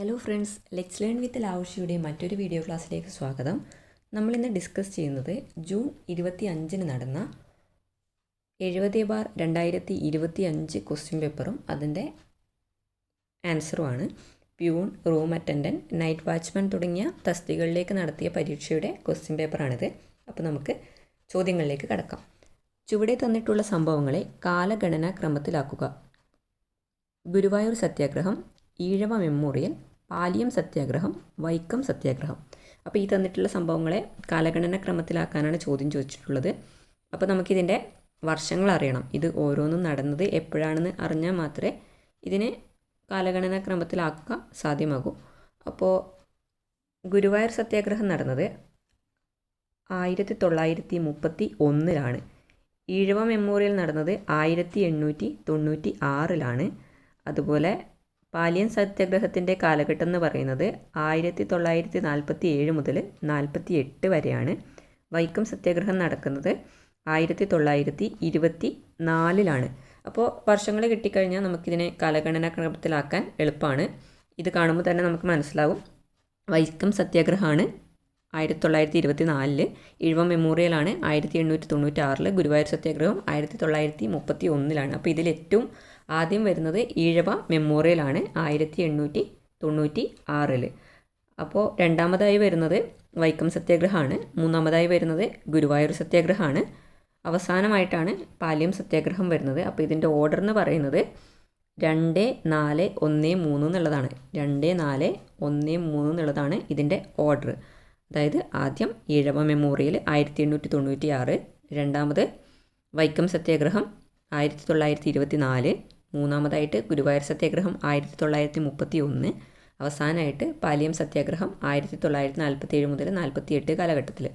Hello friends let's learn with ലാവുഷിയുടെ മറ്റൊരു video ക്ലാസ്സിലേക്ക് സ്വാഗതം. നമ്മൾ ഇന്ന് ഡിസ്കസ് ചെയ്യുന്നത് ജൂൺ ഇരുപത്തി അഞ്ചിന് നടന്ന എഴുപത് ബാർ രണ്ടായിരത്തി ഇരുപത്തി അഞ്ച് ക്വസ്റ്റ്യൻ പേപ്പറും അതിന്റെ ആൻസറുമാണ് peon room attendant night watchman തുടങ്ങിയ തസ്തികളിലേക്ക് നടത്തിയ പരീക്ഷയുടെ ക്വസ്റ്റ്യൻ പേപ്പറാണിത് അപ്പോൾ നമുക്ക് ചോദ്യങ്ങളിലേക്ക് കടക്കാം. ചുവടെ തന്നിട്ടുള്ള സംഭവങ്ങളെ കാലഗണനാ ക്രമത്തിലാക്കുക. ഗുരുവായൂർ സത്യാഗ്രഹം ഈഴവ മെമ്മോറിയൽ പാലിയം സത്യാഗ്രഹം വൈക്കം സത്യാഗ്രഹം. അപ്പോൾ ഈ തന്നിട്ടുള്ള സംഭവങ്ങളെ കാലഗണന ക്രമത്തിലാക്കാനാണ് ചോദ്യം ചോദിച്ചിട്ടുള്ളത്. അപ്പോൾ നമുക്കിതിന്റെ വർഷങ്ങൾ അറിയണം. ഇത് ഓരോന്നും നടന്നത് എപ്പോഴാണെന്ന് അറിഞ്ഞാൽ മാത്രമേ ഇതിനെ കാലഗണന ക്രമത്തിലാക്കുക സാധ്യമാകൂ. അപ്പോൾ ഗുരുവായൂർ സത്യാഗ്രഹം നടന്നത് ആയിരത്തി തൊള്ളായിരത്തി മുപ്പത്തി ഒന്നിലാണ് ഈഴവ മെമ്മോറിയൽ നടന്നത് ആയിരത്തി എണ്ണൂറ്റി തൊണ്ണൂറ്റി ആറിലാണ് അതുപോലെ പാലിയൻ സത്യാഗ്രഹത്തിന്റെ കാലഘട്ടം എന്ന് പറയുന്നത് ആയിരത്തി തൊള്ളായിരത്തി നാൽപ്പത്തി ഏഴ് മുതൽ നാൽപ്പത്തി എട്ട് വരെയാണ് വൈക്കം സത്യാഗ്രഹം നടക്കുന്നത്. ആയിരത്തി തൊള്ളായിരത്തി ഇരുപത്തി നാലിലാണ് അപ്പോൾ വർഷങ്ങൾ കിട്ടിക്കഴിഞ്ഞാൽ നമുക്കിതിനെ കാലഗണന ക്രമത്തിലാക്കാൻ എളുപ്പമാണ് ഇത് കാണുമ്പോൾ തന്നെ നമുക്ക് മനസ്സിലാവും. വൈക്കം സത്യാഗ്രഹമാണ് ആയിരത്തി തൊള്ളായിരത്തി ഇരുപത്തി നാലിൽ ഇഴവ മെമ്മോറിയലാണ് ആയിരത്തി എണ്ണൂറ്റി തൊണ്ണൂറ്റി ഗുരുവായൂർ സത്യാഗ്രഹം ആയിരത്തി തൊള്ളായിരത്തി മുപ്പത്തി ഒന്നിലാണ് അപ്പോൾ ഇതിൽ ഏറ്റവും ആദ്യം വരുന്നത് ഈഴവ മെമ്മോറിയലാണ് ആയിരത്തി എണ്ണൂറ്റി തൊണ്ണൂറ്റി ആറിൽ അപ്പോൾ രണ്ടാമതായി വരുന്നത് വൈക്കം സത്യാഗ്രഹമാണ്. മൂന്നാമതായി വരുന്നത് ഗുരുവായൂർ സത്യാഗ്രഹമാണ്. അവസാനമായിട്ടാണ് പാലിയം സത്യാഗ്രഹം വരുന്നത്. അപ്പോൾ ഇതിന്റെ ഓർഡർ എന്ന് പറയുന്നത് രണ്ട് നാല് ഒന്ന് മൂന്ന് എന്നുള്ളതാണ്. രണ്ട് നാല് ഒന്ന് മൂന്ന് എന്നുള്ളതാണ് ഇതിന്റെ ഓർഡർ. അതായത് ആദ്യം ഈഴവ മെമ്മോറിയൽ ആയിരത്തി എണ്ണൂറ്റി തൊണ്ണൂറ്റി ആറ് രണ്ടാമത് വൈക്കം സത്യാഗ്രഹം ആയിരത്തി തൊള്ളായിരത്തി ഇരുപത്തി നാല് മൂന്നാമതായിട്ട് ഗുരുവായൂർ സത്യാഗ്രഹം ആയിരത്തി തൊള്ളായിരത്തി മുപ്പത്തി ഒന്ന് അവസാനമായിട്ട് പാലിയം സത്യാഗ്രഹം ആയിരത്തി തൊള്ളായിരത്തി നാൽപ്പത്തി ഏഴ് മുതൽ നാൽപ്പത്തി എട്ട് കാലഘട്ടത്തിൽ.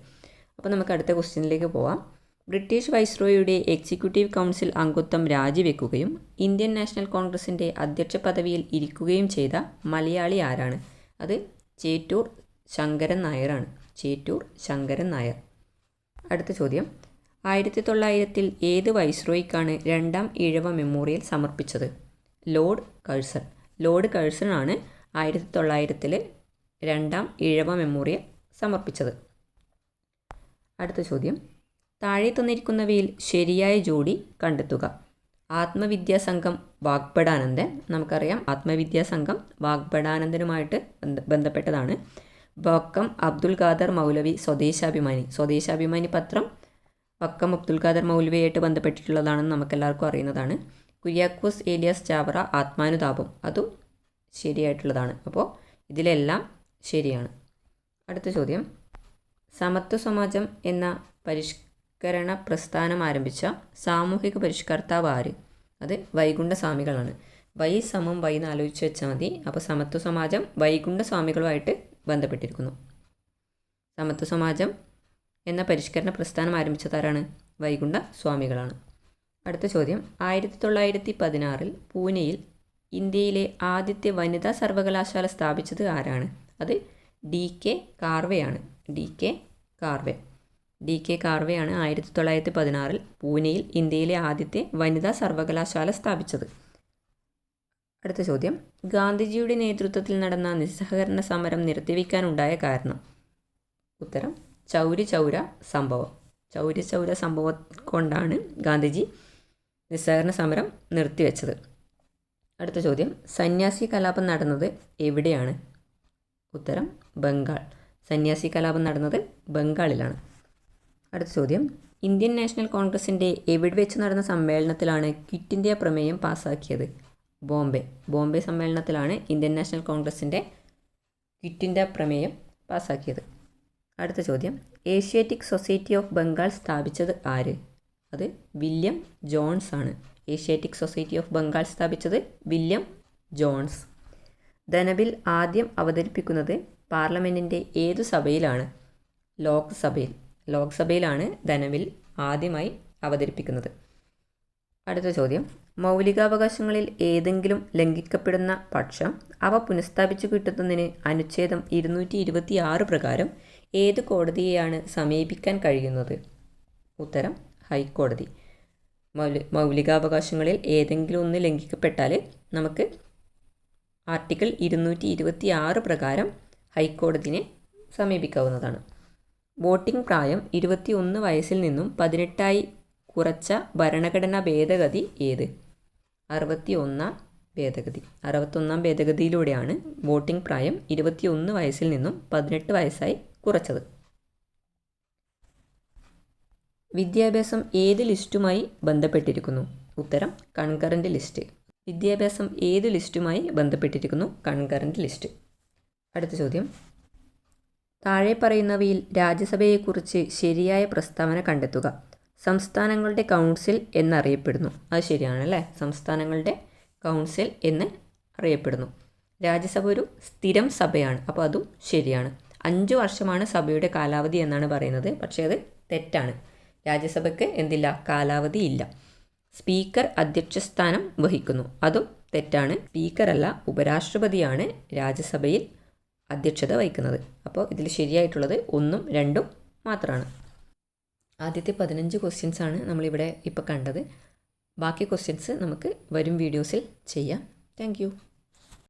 അപ്പോൾ നമുക്ക് അടുത്ത ക്വസ്റ്റ്യനിലേക്ക് പോവാം. ബ്രിട്ടീഷ് വൈസ്രോയുടെ എക്സിക്യൂട്ടീവ് കൗൺസിൽ അംഗത്വം രാജിവെക്കുകയും ഇന്ത്യൻ നാഷണൽ കോൺഗ്രസിന്റെ അധ്യക്ഷ പദവിയിൽ ഇരിക്കുകയും ചെയ്ത മലയാളി ആരാണ്? അത് ചേറ്റൂർ ശങ്കരൻ നായരാണ്. ചേറ്റൂർ ശങ്കരൻ നായർ. അടുത്ത ചോദ്യം. ആയിരത്തി തൊള്ളായിരത്തിൽ ഏത് വൈസ്രോയ്ക്കാണ് രണ്ടാം ഈഴവ മെമ്മോറിയൽ സമർപ്പിച്ചത്? Lord Curzon. ലോർഡ് കഴ്സൺ ആണ് ആയിരത്തി തൊള്ളായിരത്തിൽ രണ്ടാം ഈഴവ മെമ്മോറിയൽ സമർപ്പിച്ചത്. അടുത്ത ചോദ്യം. താഴെ തന്നിരിക്കുന്നവയിൽ ശരിയായ ജോഡി കണ്ടെത്തുക. ആത്മവിദ്യാ സംഘം വാഗ്ബടാനന്ദൻ നമുക്കറിയാം ആത്മവിദ്യാ സംഘം വാഗ്ബടാനന്ദനുമായിട്ട് ബന്ധപ്പെട്ടതാണ്. വക്കം അബ്ദുൽ ഖാദർ മൗലവി സ്വദേശാഭിമാനി. സ്വദേശാഭിമാനി പത്രം വക്കം അബ്ദുൽ ഖാദർ മൗലവിയായിട്ട് ബന്ധപ്പെട്ടിട്ടുള്ളതാണെന്ന് നമുക്കെല്ലാവർക്കും അറിയുന്നതാണ്. കുര്യാക്കോസ് ഏലിയാസ് ചാവറ ആത്മാനുതാപം അതും ശരിയായിട്ടുള്ളതാണ്. അപ്പോൾ ഇതിലെല്ലാം ശരിയാണ്. അടുത്ത ചോദ്യം. സമത്വ സമാജം എന്ന പരിഷ്കരണ പ്രസ്ഥാനം ആരംഭിച്ച സാമൂഹിക പരിഷ്കർത്താവ് ആര്? അത് വൈകുണ്ഠ സ്വാമികളാണ് വൈ സമം വൈ എന്ന് ആലോചിച്ച് വെച്ചാൽ മതി. അപ്പോൾ സമത്വ സമാജം വൈകുണ്ഠ സ്വാമികളുമായിട്ട് ബന്ധപ്പെട്ടിരിക്കുന്നു. സമത്വ സമാജം എന്ന പരിഷ്കരണ പ്രസ്ഥാനം ആരംഭിച്ചതാരാണ്? വൈകുണ്ഠ സ്വാമികളാണ്. അടുത്ത ചോദ്യം. ആയിരത്തി തൊള്ളായിരത്തി പതിനാറിൽ പൂനെയിൽ ഇന്ത്യയിലെ ആദ്യത്തെ വനിതാ സർവകലാശാല സ്ഥാപിച്ചത് ആരാണ്? അത് D K കാർവെയാണ്. D K Karve. D K കാർവെയാണ് ആയിരത്തി തൊള്ളായിരത്തി പതിനാറിൽ പൂനെയിൽ ഇന്ത്യയിലെ ആദ്യത്തെ വനിതാ സർവകലാശാല സ്ഥാപിച്ചത്. അടുത്ത ചോദ്യം. ഗാന്ധിജിയുടെ നേതൃത്വത്തിൽ നടന്ന നിസ്സഹകരണ സമരം നിർത്തിവെക്കാനുണ്ടായ കാരണം? ഉത്തരം. ചൗരി ചൗര സംഭവം. ചൗരി ചൗര സംഭവം കൊണ്ടാണ് ഗാന്ധിജി നിസ്സഹകരണ സമരം നിർത്തിവെച്ചത്. അടുത്ത ചോദ്യം. സന്യാസി കലാപം നടന്നത് എവിടെയാണ്? ഉത്തരം ബംഗാൾ. സന്യാസി കലാപം നടന്നത് ബംഗാളിലാണ്. അടുത്ത ചോദ്യം. ഇന്ത്യൻ നാഷണൽ കോൺഗ്രസിന്റെ എവിടെ വെച്ച് നടന്ന സമ്മേളനത്തിലാണ് ക്വിറ്റ് ഇന്ത്യ പ്രമേയം പാസ്സാക്കിയത് ബോംബെ. ബോംബെ സമ്മേളനത്തിലാണ് ഇന്ത്യൻ നാഷണൽ കോൺഗ്രസിന്റെ ക്വിറ്റ് ഇന്ത്യ പ്രമേയം പാസ്സാക്കിയത് അടുത്ത ചോദ്യം. ഏഷ്യാറ്റിക് സൊസൈറ്റി ഓഫ് ബംഗാൾ സ്ഥാപിച്ചത് ആര്? അത് വില്യം ജോൺസ് ആണ്. ഏഷ്യാറ്റിക് സൊസൈറ്റി ഓഫ് ബംഗാൾ സ്ഥാപിച്ചത് വില്യം ജോൺസ്. ധനബിൽ ആദ്യം അവതരിപ്പിക്കുന്നത് പാർലമെന്റിന്റെ ഏതു സഭയിലാണ്? ലോക്സഭയിൽ. ലോക്സഭയിലാണ് ധനബിൽ ആദ്യമായി അവതരിപ്പിക്കുന്നത്. അടുത്ത ചോദ്യം. മൗലികാവകാശങ്ങളിൽ ഏതെങ്കിലും ലംഘിക്കപ്പെടുന്ന പക്ഷം അവ പുനഃസ്ഥാപിച്ചു കിട്ടുന്നതിന് അനുച്ഛേദം ഇരുന്നൂറ്റി ഇരുപത്തി ആറ് പ്രകാരം ഏത് കോടതിയെയാണ് സമീപിക്കാൻ കഴിയുന്നത്? ഉത്തരം ഹൈക്കോടതി. മൗലി മൗലികാവകാശങ്ങളിൽ ഏതെങ്കിലും ഒന്ന് ലംഘിക്കപ്പെട്ടാൽ നമുക്ക് ആർട്ടിക്കിൾ ഇരുന്നൂറ്റി ഇരുപത്തി ആറ് പ്രകാരം ഹൈക്കോടതിനെ സമീപിക്കാവുന്നതാണ്. വോട്ടിംഗ് പ്രായം ഇരുപത്തി ഒന്ന് വയസ്സിൽ നിന്നും പതിനെട്ടായി കുറച്ച ഭരണഘടനാ ഭേദഗതി ഏത്? അറുപത്തി ഒന്നാം ഭേദഗതി. അറുപത്തൊന്നാം ഭേദഗതിയിലൂടെയാണ് വോട്ടിംഗ് പ്രായം ഇരുപത്തിയൊന്ന് വയസ്സിൽ നിന്നും പതിനെട്ട് വയസ്സായി കുറച്ചത്. വിദ്യാഭ്യാസം ഏത് ലിസ്റ്റുമായി ബന്ധപ്പെട്ടിരിക്കുന്നു? ഉത്തരം കൺകറന്റ് ലിസ്റ്റ്. വിദ്യാഭ്യാസം ഏത് ലിസ്റ്റുമായി ബന്ധപ്പെട്ടിരിക്കുന്നു? Concurrent list. അടുത്ത ചോദ്യം. താഴെ പറയുന്നവയിൽ രാജ്യസഭയെക്കുറിച്ച് ശരിയായ പ്രസ്താവന കണ്ടെത്തുക. സംസ്ഥാനങ്ങളുടെ കൗൺസിൽ എന്നറിയപ്പെടുന്നു. അത് ശരിയാണല്ലേ? സംസ്ഥാനങ്ങളുടെ കൗൺസിൽ എന്ന് അറിയപ്പെടുന്നു. രാജ്യസഭ ഒരു സ്ഥിരം സഭയാണ്. അപ്പോൾ അതും ശരിയാണ്. അഞ്ച് വർഷമാണ് സഭയുടെ കാലാവധി എന്നാണ് പറയുന്നത്. പക്ഷേ അത് തെറ്റാണ്. രാജ്യസഭയ്ക്ക് എന്തില്ല? കാലാവധി ഇല്ല. സ്പീക്കർ അധ്യക്ഷസ്ഥാനം വഹിക്കുന്നു. അതും തെറ്റാണ്. സ്പീക്കറല്ല ഉപരാഷ്ട്രപതിയാണ് രാജ്യസഭയിൽ അധ്യക്ഷത വഹിക്കുന്നത്. അപ്പോൾ ഇതിൽ ശരിയായിട്ടുള്ളത് ഒന്നും രണ്ടും മാത്രമാണ് ആദ്യത്തെ പതിനഞ്ച് ക്വസ്റ്റ്യൻസ് ആണ് നമ്മളിവിടെ ഇപ്പോൾ കണ്ടത്. ബാക്കി ക്വസ്റ്റ്യൻസ് നമുക്ക് വരും വീഡിയോസിൽ ചെയ്യാം. താങ്ക്